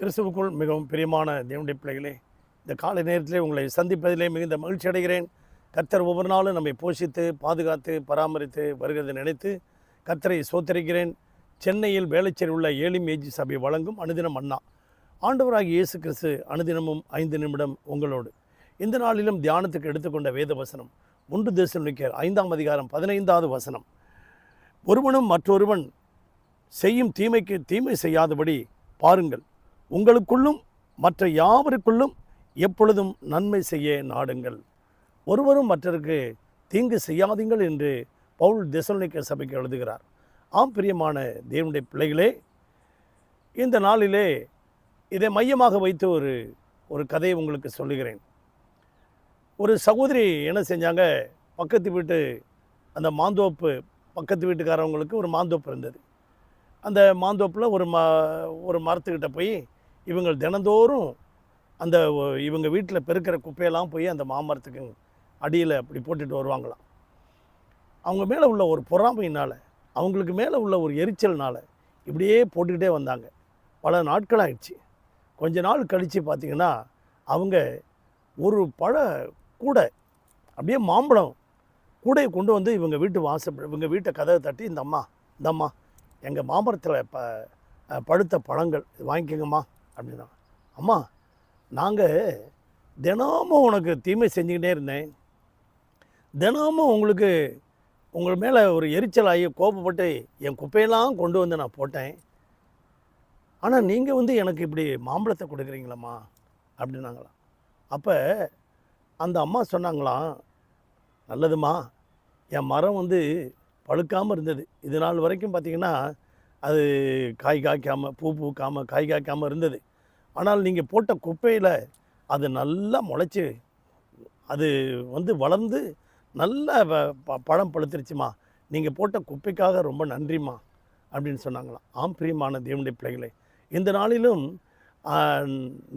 கிறிஸ்துவுக்குள் மிகவும் பிரியமான தேவனுடைய பிள்ளைகளே இந்த காலை நேரத்திலே உங்களை சந்திப்பதிலே மிகுந்த மகிழ்ச்சி அடைகிறேன். கத்தர் ஒவ்வொரு நாளும் நம்மை போஷித்து பாதுகாத்து பராமரித்து வருகிறதை நினைத்து கத்தரை சோத்தரிக்கிறேன் சென்னையில் வேளச்சேரி உள்ள ஏழி மேஜி சபை வழங்கும் அனுதினம் அண்ணா. ஆண்டவராகிய இயேசு கிறிஸ்து அனுதினமும் ஐந்து நிமிடம் உங்களோடு. இந்த நாளிலும் தியானத்துக்கு எடுத்துக்கொண்ட வேத வசனம் ஒன்று தேசனிக்கர் ஐந்தாம் அதிகாரம் பதினைந்தாவது வசனம். ஒருவனும் மற்றொருவன் செய்யும் தீமைக்கு தீமை செய்யாதபடி பாருங்கள். உங்களுக்குள்ளும் மற்ற யாவருக்குள்ளும் எப்பொழுதும் நன்மை செய்ய நாடுங்கள். ஒருவரும் மற்றருக்கு தீங்கு செய்யாதீங்கள் என்று பவுல் தெசலோனிக்க சபைக்கு எழுதுகிறார். ஆம் பிரியமான தேவனுடைய பிள்ளைகளே இந்த நாளிலே இதை மையமாக வைத்து ஒரு ஒரு கதையை உங்களுக்கு சொல்லுகிறேன். ஒரு சகோதரி என்ன செஞ்சாங்க? பக்கத்து வீட்டு அந்த மாந்தோப்பு பக்கத்து வீட்டுக்காரவங்களுக்கு ஒரு மாந்தோப்பு இருந்தது. அந்த மாந்தோப்பில் ஒரு ம ஒரு மரத்துக்கிட்ட போய் இவங்க தினந்தோறும் அந்த இவங்க வீட்டில் பெருக்கிற குப்பையெல்லாம் போய் அந்த மாமரத்துக்கு அடியில் அப்படி போட்டுட்டு வருவாங்களாம். அவங்க மேலே உள்ள ஒரு பொறாமையினால் அவங்களுக்கு மேலே உள்ள ஒரு எரிச்சல்னால் இப்படியே போட்டுக்கிட்டே வந்தாங்க. பல நாட்கள் ஆயிடுச்சு கொஞ்ச நாள் கழித்து பார்த்தீங்கன்னா அவங்க ஒரு பழ கூடை அப்படியே மாம்பழம் கூடையை கொண்டு வந்து இவங்க வீட்டு வாசல் இவங்க வீட்டை கதவை தட்டி இந்த அம்மா இந்த அம்மா எங்கள் மாமரத்தில் ப பழுத்த பழங்கள் இது வாங்கிக்கோங்கம்மா அப்படின்னா அம்மா நாங்கள் தினமும் உனக்கு தீமை செஞ்சுக்கிட்டே இருந்தேன். தினமும் உங்களுக்கு உங்கள் மேலே ஒரு எரிச்சலாகி கோபப்பட்டு என் குப்பையெல்லாம் கொண்டு வந்து நான் போட்டேன். ஆனால் நீங்கள் வந்து எனக்கு இப்படி மாம்பழத்தை கொடுக்குறீங்களம்மா அப்படின்னாங்களாம். அப்போ அந்த அம்மா சொன்னாங்களாம் நல்லதும்மா என் மரம் வந்து பழுக்காமல் இருந்தது. இது நாள் வரைக்கும் பார்த்திங்கன்னா அது காய் காய்க்காமல் பூ பூக்காமல் காய் காய்க்காமல் இருந்தது. ஆனால் நீங்கள் போட்ட குப்பையில் அது நல்லா முளைச்சி அது வந்து வளர்ந்து நல்ல வ- ப- பழம் பழுத்துருச்சுமா. நீங்கள் போட்ட குப்பைக்காக ரொம்ப நன்றிம்மா அப்படின்னு சொன்னாங்களாம். ஆம் பிரியமான தேவனுடைய பிள்ளைகளே இந்த நாளிலும்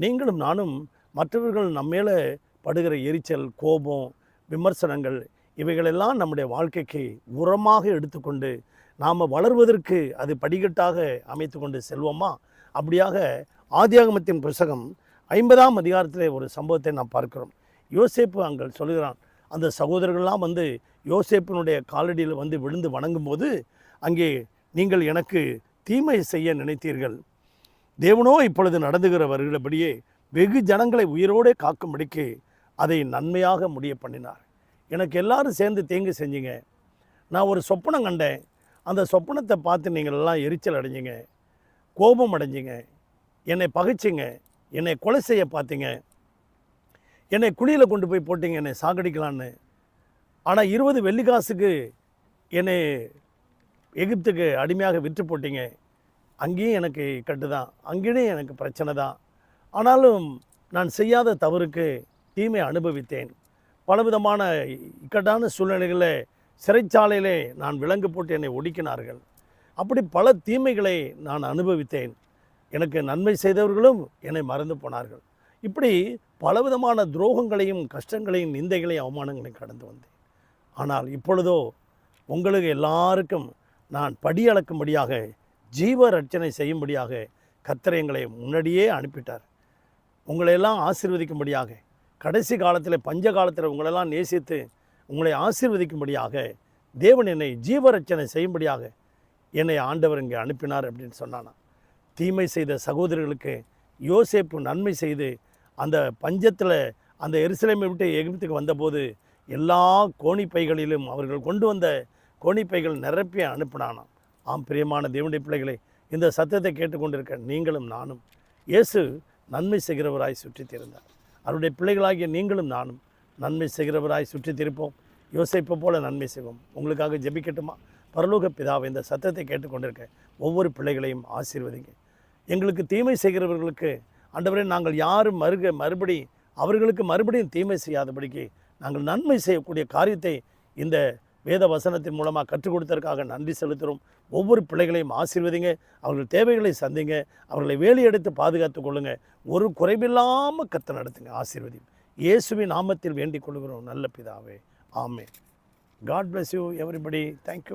நீங்களும் நானும் மற்றவர்கள் நம்ம மேலே படுகிற எரிச்சல் கோபம் விமர்சனங்கள் இவைகளெல்லாம் நம்முடைய வாழ்க்கைக்கு உரமாக எடுத்துக்கொண்டு நாம் வளர்வதற்கு அது படிக்கட்டாக அமைத்து கொண்டு செல்வோமா? அப்படியாக ஆதியாகமத்தின் புஸ்தகம் ஐம்பதாம் அதிகாரத்திலே ஒரு சம்பவத்தை நாம் பார்க்கிறோம். யோசேப்பு அங்கள் சொல்கிறான் அந்த சகோதரர்கள்லாம் வந்து யோசேப்பினுடைய காலடியில் வந்து விழுந்து வணங்கும்போது அங்கே நீங்கள் எனக்கு தீமை செய்ய நினைத்தீர்கள். தேவனோ இப்பொழுது நடந்துகிற வருகிறபடியே வெகு ஜனங்களை உயிரோடே காக்கும்படிக்கு அதை நன்மையாக முடிய பண்ணினார். எனக்கு எல்லாரும் சேர்ந்து தேங்கு செஞ்சீங்க. நான் ஒரு சொப்பனம் கண்டேன். அந்த சொப்பனத்தை பார்த்து நீங்கள் எல்லாம் எரிச்சல் அடைஞ்சிங்க. கோபம் அடைஞ்சிங்க. என்னை பகைச்சிங்க என்னை கொலை செய்ய பார்த்தீங்க என்னை குழியில் கொண்டு போய் போட்டிங்க என்னை சாகடிக்கலான்னு. ஆனால் இருபது வெள்ளிக்காசுக்கு என்னை எகிப்துக்கு அடிமையாக விற்று போட்டிங்க. அங்கேயும் எனக்கு இக்கட்டு தான் அங்கேயும் எனக்கு பிரச்சனை தான். ஆனாலும் நான் செய்யாத தவறுக்கு தீமை அனுபவித்தேன். பலவிதமான இக்கட்டான சூழ்நிலைகளில் சிறைச்சாலையிலே நான் விலங்கு போட்டு என்னை ஒடுக்கினார்கள். அப்படி பல தீமைகளை நான் அனுபவித்தேன். எனக்கு நன்மை செய்தவர்களும் என்னை மறந்து போனார்கள். இப்படி பலவிதமான துரோகங்களையும் கஷ்டங்களையும் நிந்தைகளையும் அவமானங்களையும் கடந்து வந்தேன். ஆனால் இப்பொழுதோ உங்களுக்கு எல்லாருக்கும் நான் படி அளக்கும்படியாக ஜீவ ரட்சனை செய்யும்படியாக கர்த்தர் எங்களை முன்னாடியே அனுப்பிட்டார். உங்களையெல்லாம் ஆசீர்வதிக்கும்படியாக கடைசி காலத்தில் பஞ்ச காலத்தில் உங்களெல்லாம் நேசித்து உங்களை ஆசீர்வதிக்கும்படியாக தேவன் என்னை ஜீவரட்சனை செய்யும்படியாக என்னை ஆண்டவர் இங்கே அனுப்பினார் அப்படின்னு சொன்னானா தீமை செய்த சகோதரர்களுக்கு யோசேப்பு நன்மை செய்து அந்த பஞ்சத்தில் அந்த எருசலேமை விட்டு எகிப்துக்கு வந்தபோது எல்லா கோணிப்பைகளிலும் அவர்கள் கொண்டு வந்த கோணிப்பைகள் நிரப்பி அனுப்பினானாம். ஆம் பிரியமான தேவனுடைய பிள்ளைகளே இந்த சத்தத்தை கேட்டுக்கொண்டிருக்க நீங்களும் நானும். இயேசு நன்மை செய்கிறவராய் சுற்றித் திரிந்தார் அவருடைய பிள்ளைகளாகிய நீங்களும் நானும் நன்மை செய்கிறவராய் சுற்றித் திருப்போம் யோசிப்பை போல நன்மை செய்வோம். உங்களுக்காக ஜெபிக்கட்டுமா? பரலோக பிதாவை இந்த சத்தத்தை கேட்டுக்கொண்டிருக்க ஒவ்வொரு பிள்ளைகளையும் ஆசீர்வதிங்க. எங்களுக்கு தீமை செய்கிறவர்களுக்கு ஆண்டவரே நாங்கள் யாரும் மறுக மறுபடி அவர்களுக்கு மறுபடியும் தீமை செய்யாதபடிக்கு நாங்கள் நன்மை செய்யக்கூடிய காரியத்தை இந்த வேத வசனத்தின் மூலமாக கற்றுக் கொடுத்ததற்காக நன்றி செலுத்துகிறோம். ஒவ்வொரு பிள்ளைகளையும் ஆசீர்வதிங்க அவர்கள் தேவைகளை சந்திங்க அவர்களை வேலி எடுத்து பாதுகாத்துக் கொள்ளுங்கள் ஒரு குறைவில்லாமல் கத்த நடத்துங்க ஆசீர்வதியும். இயேசுவின் நாமத்தில் வேண்டிக் கொள்கிறோம் நல்ல பிதாவே. ஆமே God bless you everybody thank you